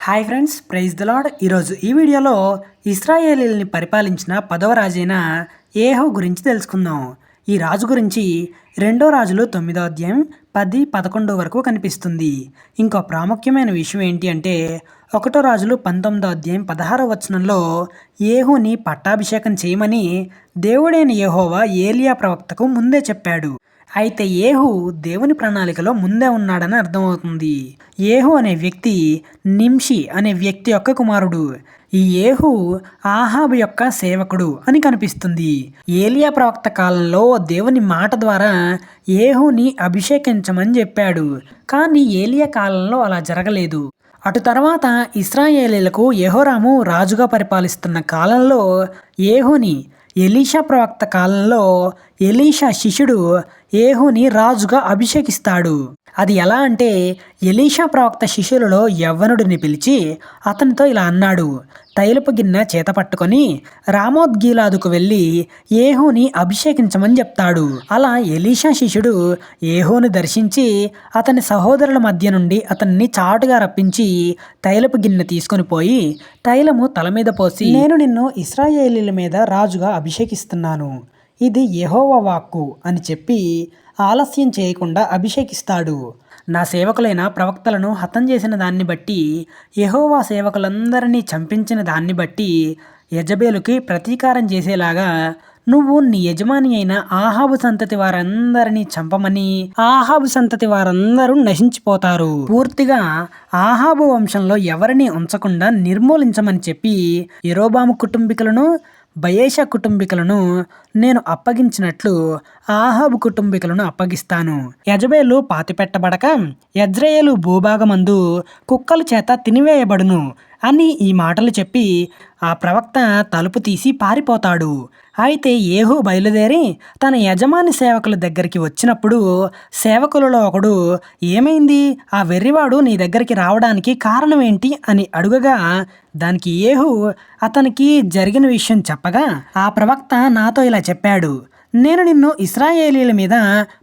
Hi friends praise the Lord ఈరోజు ఈ వీడియోలో ఇస్రాయేలీల్ని పరిపాలించిన పదవ రాజైన ఏహో గురించి తెలుసుకుందాం. ఈ రాజు గురించి రెండో రాజులు తొమ్మిదో అధ్యాయం పది పదకొండు వరకు కనిపిస్తుంది. ఇంకో ప్రాముఖ్యమైన విషయం ఏంటి అంటే ఒకటో రాజులు పంతొమ్మిదో అధ్యాయం పదహారో వచనంలో ఏహుని పట్టాభిషేకం చేయమని దేవుడైన ఏహోవా ఏలియా ప్రవక్తకు ముందే చెప్పాడు. అయితే ఏహు దేవుని ప్రణాళికలో ముందే ఉన్నాడని అర్థమవుతుంది. ఏహు అనే వ్యక్తి నింషి అనే వ్యక్తి యొక్క కుమారుడు. ఈ ఏహు ఆహాబు యొక్క సేవకుడు అని కనిపిస్తుంది. ఏలియా ప్రవక్త కాలంలో దేవుని మాట ద్వారా ఏహుని అభిషేకించమని చెప్పాడు. కానీ ఏలియా కాలంలో అలా జరగలేదు. అటు తర్వాత ఇస్రాయేలీలకు యహోరాము రాజుగా పరిపాలిస్తున్న కాలంలో ఏహుని ఎలీషా ప్రవక్త కాలంలో ఎలీషా శిష్యుడు ఏహుని రాజుగా అభిషేకిస్తాడు. అది ఎలా అంటే ఎలీషా ప్రవక్త శిష్యులలో యవ్వనుడిని పిలిచి అతనితో ఇలా అన్నాడు తైలపు గిన్నె చేత పట్టుకొని రామోద్గీలాదుకు వెళ్ళి ఏహోని అభిషేకించమని చెప్తాడు. అలా ఎలీషా శిష్యుడు ఏహోని దర్శించి అతని సహోదరుల మధ్య నుండి అతన్ని చాటుగా రప్పించి తైలపు గిన్నె తీసుకొని పోయి తైలము తల మీద పోసి నేను నిన్ను ఇస్రాయేలీల మీద రాజుగా అభిషేకిస్తున్నాను. ఇది యహోవ వాక్కు అని చెప్పి ఆలస్యం చేయకుండా అభిషేకిస్తాడు. నా సేవకులైన ప్రవక్తలను హతం చేసిన దాన్ని బట్టి యహోవా సేవకులందరినీ చంపించిన దాన్ని బట్టి యజబేలుకి ప్రతీకారం చేసేలాగా నువ్వు నీ యజమాని అయిన ఆహాబు సంతతి వారందరినీ చంపమని ఆహాబు సంతతి వారందరూ నశించిపోతారు. పూర్తిగా ఆహాబు వంశంలో ఎవరిని ఉంచకుండా నిర్మూలించమని చెప్పి ఎరోబాము కుటుంబీకులను బయేషా కుటుంబీకులను నేను అప్పగించినట్లు ఆహాబు కుటుంబీకులను అప్పగిస్తాను. యజబేలు పాతిపెట్టబడక యజ్రయేలు భూభాగమందు కుక్కల చేత తినివేయబడును అని ఈ మాటలు చెప్పి ఆ ప్రవక్త తలుపు తీసి పారిపోతాడు. అయితే ఏహు బయలుదేరి తన యజమాని సేవకుల దగ్గరికి వచ్చినప్పుడు సేవకులలో ఒకడు ఏమైంది? ఆ వెర్రివాడు నీ దగ్గరికి రావడానికి కారణం ఏంటి అని అడుగగా దానికి ఏహు అతనికి జరిగిన విషయం చెప్పగా ఆ ప్రవక్త నాతో ఇలా చెప్పాడు నేను నిన్ను ఇస్రాయేలీల మీద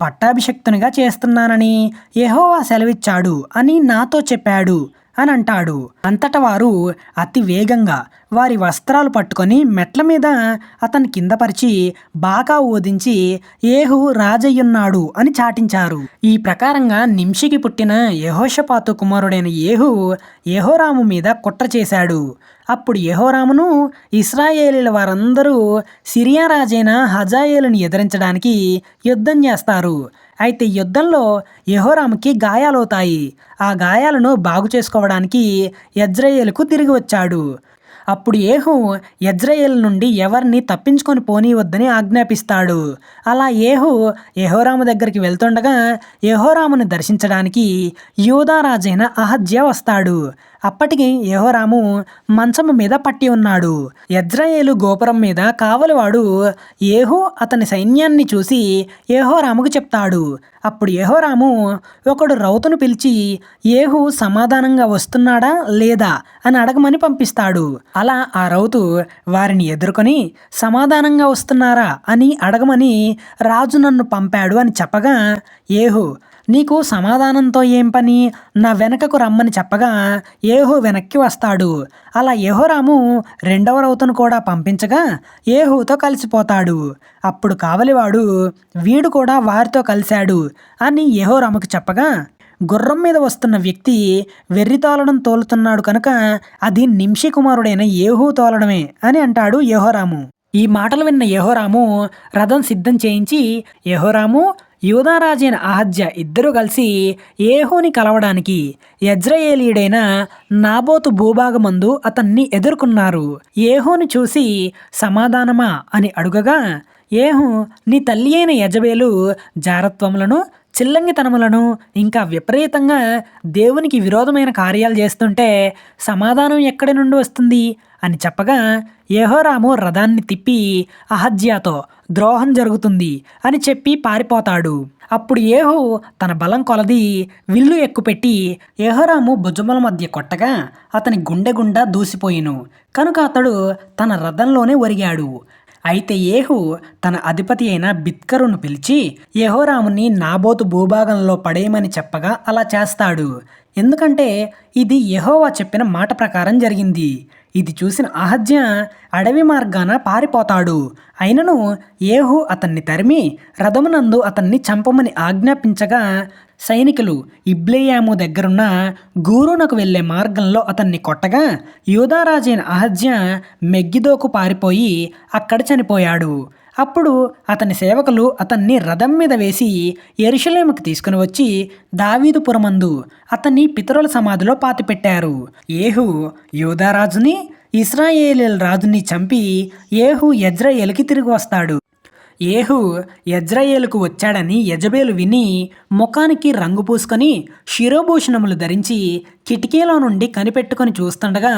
పట్టాభిషక్తునిగా చేస్తున్నానని యహోవా సెలవిచ్చాడు అని నాతో చెప్పాడు. అని అంటాడు అంతట వారు అతి వేగంగా వారి వస్త్రాలు పట్టుకొని మెట్ల మీద అతని కింద పరిచి బాగా ఓదించి ఏహు రాజయ్యున్నాడు అని చాటించారు. ఈ ప్రకారంగా నింషికి పుట్టిన యహోషపాతు కుమారుడైన ఏహు యెహోరాము మీద కుట్ర చేశాడు. అప్పుడు యహోరామును ఇస్రాయేలీల వారందరూ సిరియా రాజైన హజాయేలుని ఎదిరించడానికి యుద్ధం చేస్తారు. అయితే యుద్ధంలో యహోరాముకి గాయాలవుతాయి. ఆ గాయాలను బాగు చేసుకోవడానికి యజ్రయేలుకు తిరిగి వచ్చాడు. అప్పుడు ఏహు యజ్రయేల్ నుండి ఎవరిని తప్పించుకొని పోనీవద్దని ఆజ్ఞాపిస్తాడు. అలా ఏహు యహోరాము దగ్గరికి వెళ్తుండగా యహోరామును దర్శించడానికి యూదారాజైన అహజ్య వస్తాడు. అప్పటికి యహోరాము మంచము మీద పట్టి ఉన్నాడు. యజ్రాయేలు గోపురం మీద కావలివాడు ఏహో అతని సైన్యాన్ని చూసి యహోరాముకు చెప్తాడు. అప్పుడు యహోరాము ఒకడు రౌతును పిలిచి ఏహు సమాధానంగా వస్తున్నాడా లేదా? అని అడగమని పంపిస్తాడు. అలా ఆ రౌతు వారిని ఎదుర్కొని సమాధానంగా వస్తున్నారా? అని అడగమని రాజు నన్ను పంపాడు అని చెప్పగా ఏహు నీకు సమాధానంతో ఏం పని? నా వెనకకు రమ్మని చెప్పగా ఏహో వెనక్కి వస్తాడు. అలా ఏహోరాము రెండవ రౌతును కూడా పంపించగా ఏహూతో కలిసిపోతాడు. అప్పుడు కావలివాడు వీడు కూడా వారితో కలిశాడు అని ఏహోరాముకు చెప్పగా గుర్రం మీద వస్తున్న వ్యక్తి వెర్రి తోలడం తోలుతున్నాడు కనుక అది నింషి కుమారుడైన ఏహూ తోలడమే అని అంటాడు యహోరాము. ఈ మాటలు విన్న యహోరాము రథం సిద్ధం చేయించి యెహోరాము యూదారాజైన అహజ్య ఇద్దరు కలిసి ఏహోని కలవడానికి యజ్రయేలీడైన నాబోతు భూభాగమందు అతన్ని ఎదుర్కొన్నారు. ఏహోని చూసి సమాధానమా? అని అడుగగా ఏహు నీ తల్లి అయిన యజబేలు జారత్వములను చిల్లంగితనములను ఇంకా విపరీతంగా దేవునికి విరోధమైన కార్యాలు చేస్తుంటే సమాధానం ఎక్కడి నుండి వస్తుంది? అని చెప్పగా యెహోరాము రథాన్ని తిప్పి అహజ్యాతో ద్రోహం జరుగుతుంది అని చెప్పి పారిపోతాడు. అప్పుడు ఏహు తన బలం కొలది విల్లు ఎక్కుపెట్టి యెహోరాము భుజముల మధ్య కొట్టగా అతని గుండె గుండా దూసిపోయిను. కనుక అతడు తన రథంలోనే ఒరిగాడు. అయితే ఏహు తన అధిపతి అయిన బిత్కరును పిలిచి యెహోరాముని నాబోతు భూభాగంలో పడేయమని చెప్పగా అలా చేస్తాడు. ఎందుకంటే ఇది యహోవా చెప్పిన మాట ప్రకారం జరిగింది. ఇది చూసిన అహజ్య అడవి మార్గాన పారిపోతాడు. అయినను ఏహు అతన్ని తరిమి రథమునందు అతన్ని చంపమని ఆజ్ఞాపించగా సైనికులు ఇబ్లేయాము దగ్గరున్న గూరునకు వెళ్ళే మార్గంలో అతన్ని కొట్టగా యూదారాజైన అహజ్య మెగ్గిదోకు పారిపోయి అక్కడ చనిపోయాడు. అప్పుడు అతని సేవకులు అతన్ని రథం మీద వేసి ఎరుషలేముకి తీసుకుని వచ్చి దావీదుపురమందు అతన్ని పితరుల సమాధిలో పాతిపెట్టారు. ఏహు యూదారాజుని ఇస్రాయేలీల రాజుని చంపి ఏహు యజ్రయేలుకి తిరిగి వస్తాడు. ఏహు యజ్రయేలుకు వచ్చాడని యజబేలు విని ముఖానికి రంగు పూసుకొని శిరోభూషణములు ధరించి కిటికీలో నుండి కనిపెట్టుకొని చూస్తుండగా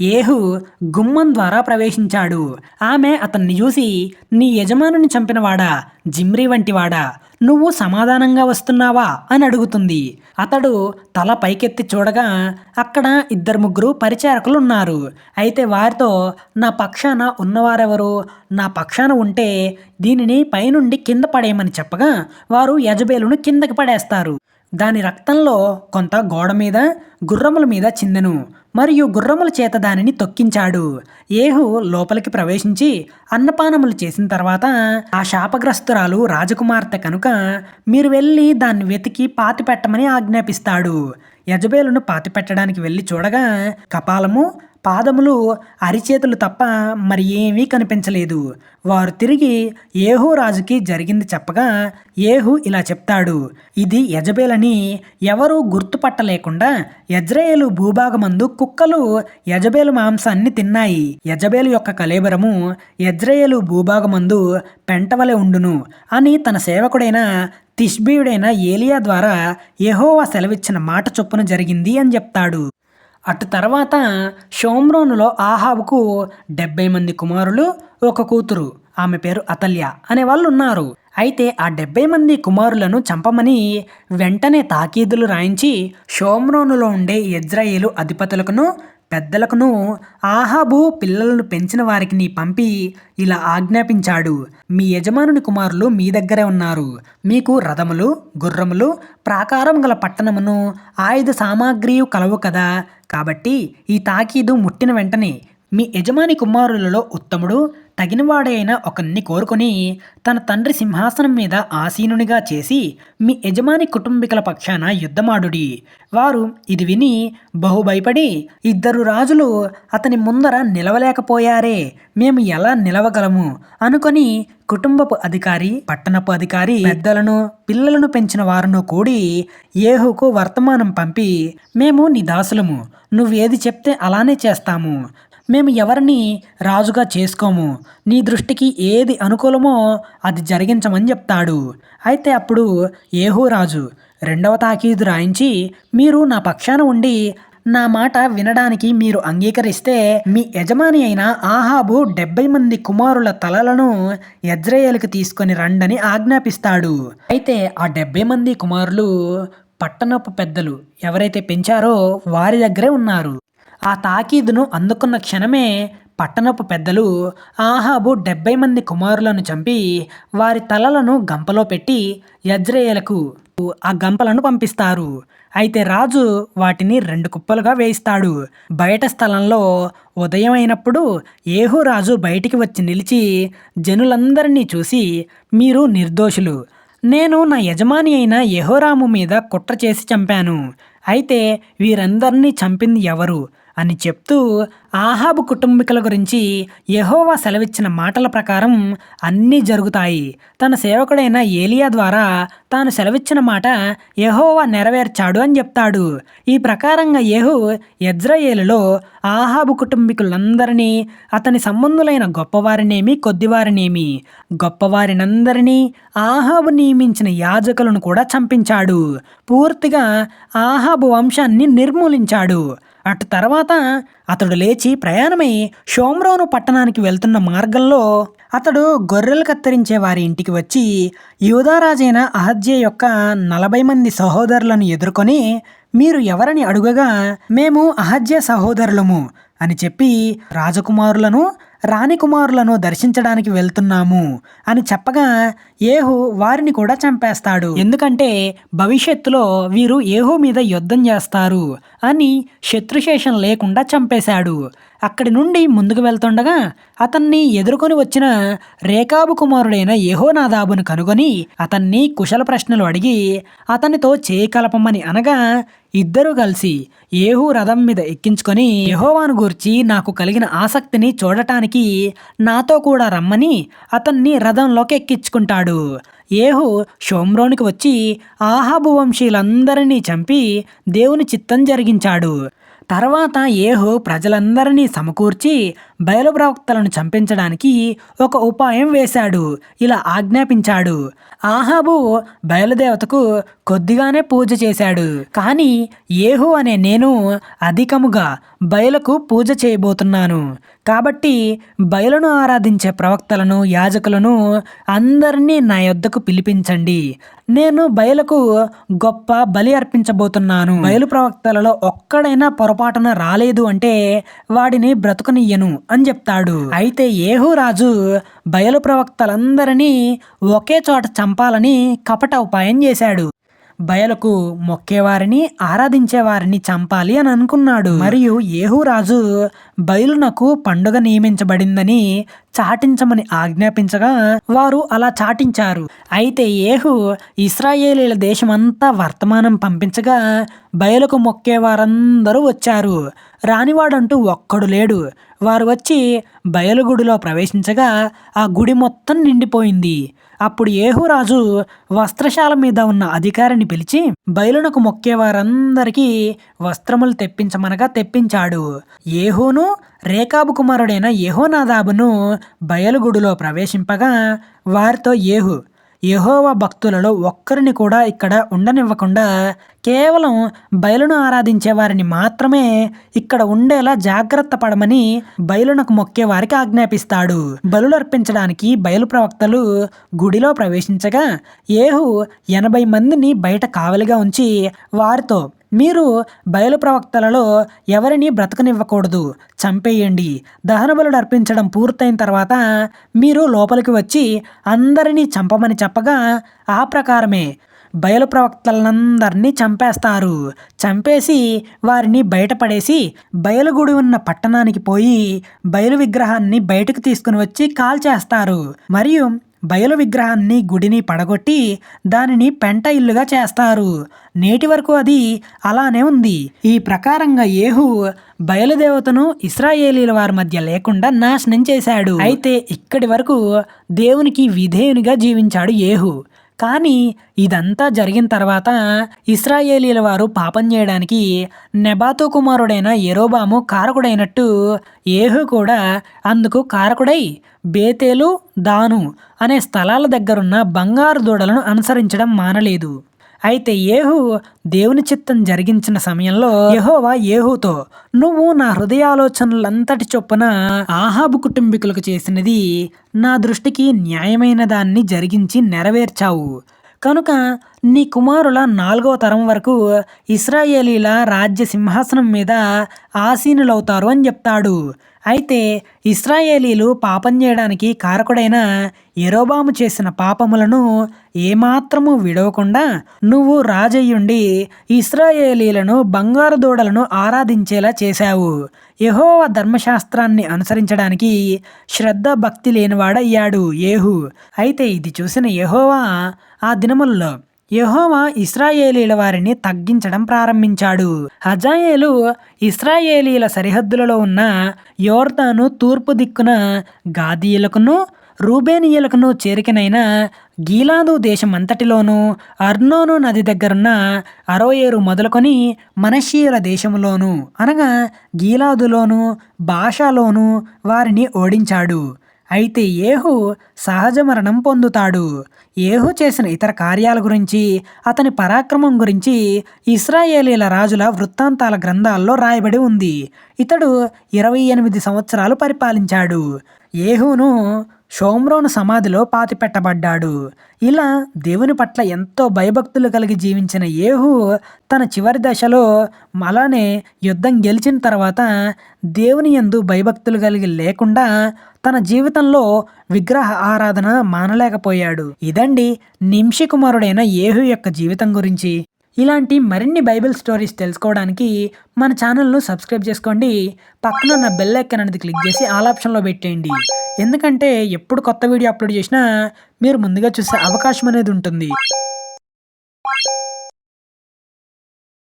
ఏహు గుమ్మం ద్వారా ప్రవేశించాడు. ఆమె అతన్ని చూసి నీ యజమానుని చంపినవాడా? జిమ్రీ వంటివాడా? నువ్వు సమాధానంగా వస్తున్నావా? అని అడుగుతుంది. అతడు తల పైకెత్తి చూడగా అక్కడ ఇద్దరు ముగ్గురు పరిచారకులు ఉన్నారు అయితే వారితో నా పక్షాన ఉన్నవారెవరు? నా పక్షాన ఉంటే దీనిని పైనుండి కింద పడేయమని చెప్పగా వారు యజబేలును కిందకి పడేస్తారు. దాని రక్తంలో కొంత గోడ మీద గుర్రముల మీద చిందెను మరియు గుర్రముల చేత దానిని తొక్కించాడు. ఏహు లోపలికి ప్రవేశించి అన్నపానములు చేసిన తర్వాత ఆ శాపగ్రస్తురాలు రాజకుమార్తె కనుక మీరు వెళ్ళి దాన్ని వెతికి పాతి పెట్టమని ఆజ్ఞాపిస్తాడు. యజబేలును పాతిపెట్టడానికి వెళ్ళి చూడగా కపాలము పాదములు అరిచేతులు తప్ప మరి ఏమీ కనిపించలేదు. వారు తిరిగి ఏహు రాజుకి జరిగింది చెప్పగా ఏహు ఇలా చెప్తాడు ఇది యజబేలని ఎవరూ గుర్తుపట్టలేకుండా యజ్రయేలు భూభాగమందు కుక్కలు యజబేలు మాంసాన్ని తిన్నాయి. యజబేలు యొక్క కలేబరము యజ్రయేలు భూభాగమందు పెంటవలె ఉండును అని తన సేవకుడైన తిష్బీయుడైన ఏలియా ద్వారా యెహోవా సెలవిచ్చిన మాట చొప్పున జరిగింది అని చెప్తాడు. అటు తర్వాత షోమ్రోనులో ఆహాబుకు డెబ్బై మంది కుమారులు ఒక కూతురు ఆమె పేరు అతల్య అనే వాళ్ళు ఉన్నారు అయితే ఆ డెబ్బై మంది కుమారులను చంపమని వెంటనే తాకీదులు రాయించి షోమ్రోనులో ఉండే ఇజ్రాయేలు అధిపతులకును పెద్దలకును ఆహాబు పిల్లలను పెంచిన వారికి నీ పంపి ఇలా ఆజ్ఞాపించాడు. మీ యజమానుని కుమారులు మీ దగ్గరే ఉన్నారు. మీకు రథములు గుర్రములు ప్రాకారం గల పట్టణమును ఆయుధ సామాగ్రియు కలవు కదా. కాబట్టి ఈ తాకీదు ముట్టిన వెంటనే మీ యజమాని కుమారులలో ఉత్తముడు తగినవాడైన ఒకరిని కోరుకొని తన తండ్రి సింహాసనం మీద ఆసీనునిగా చేసి మీ యజమాని కుటుంబీకుల పక్షాన యుద్ధమాడుడి. వారు ఇది విని బహు భయపడి ఇద్దరు రాజులు అతని ముందర నిలవలేకపోయారే మేము ఎలా నిలవగలము? అనుకొని కుటుంబపు అధికారి పట్టణపు అధికారి పెద్దలను పిల్లలను పెంచిన వారును కూడి ఏహుకు వర్తమానం పంపి మేము నీ దాసులము నువ్వేది చెప్తే అలానే చేస్తాము. మేము ఎవరిని రాజుగా చేసుకోము. నీ దృష్టికి ఏది అనుకూలమో అది జరిగించమని చెప్తాడు. అయితే అప్పుడు ఏహూ రాజు రెండవ తాకీదు రాయించి మీరు నా పక్షాన ఉండి నా మాట వినడానికి మీరు అంగీకరిస్తే మీ యజమాని అయిన ఆహాబు డెబ్బై మంది కుమారుల తలలను యజ్రయేలుకి తీసుకొని రండని ఆజ్ఞాపిస్తాడు. అయితే ఆ డెబ్బై మంది కుమారులు పట్టణపు పెద్దలు ఎవరైతే పెంచారో వారి దగ్గరే ఉన్నారు. ఆ తాకీదును అందుకున్న క్షణమే పట్టణపు పెద్దలు ఆహాబు డెబ్బై మంది కుమారులను చంపి వారి తలలను గంపలో పెట్టి యజ్రేయలకు ఆ గంపలను పంపిస్తారు. అయితే రాజు వాటిని రెండు కుప్పలుగా వేయిస్తాడు. బయట స్థలంలో ఉదయం అయినప్పుడు ఏహు రాజు బయటికి వచ్చి నిలిచి జనులందరినీ చూసి మీరు నిర్దోషులు. నేను నా యజమాని అయిన యహోరాము మీద కుట్ర చేసి చంపాను. అయితే వీరందరినీ చంపింది ఎవరు? అని చెప్తూ ఆహాబు కుటుంబీకుల గురించి యహోవా సెలవిచ్చిన మాటల ప్రకారం అన్నీ జరుగుతాయి. తన సేవకుడైన ఏలియా ద్వారా తాను సెలవిచ్చిన మాట యహోవా నెరవేర్చాడు అని చెప్తాడు. ఈ ప్రకారంగా యెహూ యజ్రయేలులో ఆహాబు కుటుంబీకులందరినీ అతని సంబంధులైన గొప్పవారినేమి కొద్దివారినేమి గొప్పవారినందరినీ ఆహాబు నియమించిన యాజకులను కూడా చంపించాడు. పూర్తిగా ఆహాబు వంశాన్ని నిర్మూలించాడు. అటు తర్వాత అతడు లేచి ప్రయాణమై షోమ్రోను పట్టణానికి వెళ్తున్న మార్గంలో అతడు గొర్రెలు కత్తిరించే వారి ఇంటికి వచ్చి యూదారాజైన అహజ్య యొక్క నలభై మంది సహోదరులను ఎదుర్కొని మీరు ఎవరని అడుగగా మేము అహజ్య సహోదరులము అని చెప్పి రాజకుమారులను రాణికుమారులను దర్శించడానికి వెళ్తున్నాము అని చెప్పగా ఏహు వారిని కూడా చంపేస్తాడు. ఎందుకంటే భవిష్యత్తులో వీరు ఏహు మీద యుద్ధం చేస్తారు అని శత్రుశేషం లేకుండా చంపేశాడు. అక్కడి నుండి ముందుకు వెళ్తుండగా అతన్ని ఎదుర్కొని వచ్చిన రేఖాబు కుమారుడైన యెహోనాదాబును కనుగొని అతన్ని కుశల ప్రశ్నలు అడిగి అతనితో చేయి కలపమని అనగా ఇద్దరూ కలిసి ఏహు రథం మీద ఎక్కించుకొని యహోవాను గూర్చి నాకు కలిగిన ఆసక్తిని చూడటానికి నాతో కూడా రమ్మని అతన్ని రథంలోకి ఎక్కించుకుంటాడు. ఏహు షోమ్రోనికి వచ్చి ఆహాబు వంశీయులందరినీ చంపి దేవుని చిత్తం జరిగించాడు. తర్వాత ఏహు ప్రజలందరినీ సమకూర్చి బయలు ప్రవక్తలను చంపించడానికి ఒక ఉపాయం వేశాడు. ఇలా ఆజ్ఞాపించాడు. ఆహాబు బయలుదేవతకు కొద్దిగానే పూజ చేశాడు. కానీ ఏహు అనే నేను అధికముగా బయలకు పూజ చేయబోతున్నాను. కాబట్టి బయలును ఆరాధించే ప్రవక్తలను యాజకులను అందరినీ నా యొద్దకు పిలిపించండి. నేను బయలకు గొప్ప బలి అర్పించబోతున్నాను. బయలు ప్రవక్తలలో ఒక్కడైనా పొరపాటున రాలేదు అంటే వాడిని బ్రతుకునియ్యను అని చెప్తాడు. అయితే ఏహు రాజు బయలు ప్రవక్తలందరినీ ఒకే చోట చంపాలని కపట ఉపాయం చేశాడు. బయలకు మొక్కేవారిని ఆరాధించేవారిని చంపాలి అని అనుకున్నాడు. మరియు ఏహురాజు బయలునకు పండుగ నియమించబడిందని చాటించమని ఆజ్ఞాపించగా వారు అలా చాటించారు. అయితే ఏహు ఇస్రాయేలీల దేశమంతా వర్తమానం పంపించగా బయలుకు మొక్కేవారందరూ వచ్చారు. రానివాడంటూ ఒక్కడు లేడు. వారు వచ్చి బయలుగుడిలో ప్రవేశించగా ఆ గుడి మొత్తం నిండిపోయింది. అప్పుడు ఏహురాజు వస్త్రశాల మీద ఉన్న అధికారిని పిలిచి బయలునకు మొక్కేవారందరికీ వస్త్రములు తెప్పించమనగా తెప్పించాడు. ఏహోను రేకాబు కుమారుడైన యెహోనాదాబును బయలుగుడిలో ప్రవేశింపగా వారితో ఏహు యహోవ భక్తులలో ఒక్కరిని కూడా ఇక్కడ ఉండనివ్వకుండా కేవలం బయలును ఆరాధించే వారిని మాత్రమే ఇక్కడ ఉండేలా జాగ్రత్త పడమని బయలునకు మొక్కేవారికి ఆజ్ఞాపిస్తాడు. బలులు అర్పించడానికి బయలు ప్రవక్తలు గుడిలో ప్రవేశించగా ఏహు ఎనభై మందిని బయట కావలిగా ఉంచి వారితో మీరు బయలు ప్రవక్తలలో ఎవరిని బ్రతకనివ్వకూడదు చంపేయండి. దహనబలు అర్పించడం పూర్తయిన తర్వాత మీరు లోపలికి వచ్చి అందరినీ చంపమని చెప్పగా ఆ ప్రకారమే బయలు ప్రవక్తలందరినీ చంపేస్తారు. చంపేసి వారిని బయటపడేసి బయలుగుడి ఉన్న పట్టణానికి పోయి బయలు విగ్రహాన్ని బయటకు తీసుకుని వచ్చి కాల్చేస్తారు. మరియు బయలు విగ్రహాన్ని గుడిని పడగొట్టి దానిని పెంట ఇల్లుగా చేస్తారు. నేటి వరకు అది అలానే ఉంది. ఈ ప్రకారంగా ఏహు బయలుదేవతను ఇస్రాయేలీల వారి మధ్య లేకుండా నాశనం చేశాడు. అయితే ఇక్కడి వరకు దేవునికి విధేయునిగా జీవించాడు ఏహు. కానీ ఇదంతా జరిగిన తర్వాత ఇస్రాయేలీల వారు పాపం చేయడానికి నెబాతో కుమారుడైన ఎరోబాము కారకుడైనట్టు ఏహు కూడా అందుకు కారకుడై బేతేలు దాను అనే స్థలాల దగ్గరున్న బంగారు దూడలను అనుసరించడం మానలేదు. అయితే ఏహు దేవుని చిత్తం జరిగించిన సమయంలో యహోవా ఏహుతో నువ్వు నా హృదయాలోచనలంతటి చొప్పున ఆహాబు కుటుంబీకులకు చేసినది నా దృష్టికి న్యాయమైన దాన్ని జరిగించి నెరవేర్చావు. కనుక నీ కుమారుల నాలుగవ తరం వరకు ఇస్రాయేలీల రాజ్య సింహాసనం మీద ఆసీనులవుతారు అని చెప్తాడు. అయితే ఇస్రాయేలీలు పాపం చేయడానికి కారకుడైన ఎరోబాము చేసిన పాపములను ఏమాత్రము విడవకుండా నువ్వు రాజయ్యుండి ఇస్రాయేలీలను బంగారు దూడలను ఆరాధించేలా చేశావు. యహోవ ధర్మశాస్త్రాన్ని అనుసరించడానికి శ్రద్ధ భక్తి లేనివాడయ్యాడు ఏహు. అయితే ఇది చూసిన యహోవా ఆ దినముల్లో యహోవా ఇస్రాయేలీల వారిని తగ్గించడం ప్రారంభించాడు. హజాయేలు ఇస్రాయేలీల సరిహద్దులలో ఉన్న యోర్దాను తూర్పు దిక్కున గాదీయులకును రూబేనియలకును చేరికనైన గీలాదు దేశమంతటిలోనూ అర్నోను నది దగ్గరున్న అరోయేరు మొదలుకొని మనషీయుల దేశంలోనూ అనగా గీలాదులోను భాషలోను వారిని ఓడించాడు. అయితే ఏహు సహజ మరణం పొందుతాడు. ఏహు చేసిన ఇతర కార్యాల గురించి అతని పరాక్రమం గురించి ఇస్రాయేలీల రాజుల వృత్తాంతాల గ్రంథాల్లో రాయబడి ఉంది. ఇతడు ఇరవై ఎనిమిది సంవత్సరాలు పరిపాలించాడు. ఏహును షోమ్రోను సమాధిలో పాతిపెట్టబడ్డాడు. ఇలా దేవుని పట్ల ఎంతో భయభక్తులు కలిగి జీవించిన ఏహు తన చివరి దశలో అలానే యుద్ధం గెలిచిన తర్వాత దేవుని ఎందు భయభక్తులు కలిగి లేకుండా తన జీవితంలో విగ్రహ ఆరాధన మానలేకపోయాడు. ఇదండి నింషి కుమారుడైన ఏహు యొక్క జీవితం గురించి. ఇలాంటి మరిన్ని బైబిల్ స్టోరీస్ తెలుసుకోవడానికి మన ఛానల్ను సబ్స్క్రైబ్ చేసుకోండి. పక్కన ఉన్న బెల్ ఐకన్ అనేది క్లిక్ చేసి ఆల్ ఆప్షన్లో పెట్టేయండి. ఎందుకంటే ఎప్పుడు కొత్త వీడియో అప్లోడ్ చేసినా మీరు ముందుగా చూసే అవకాశం అనేది ఉంటుంది.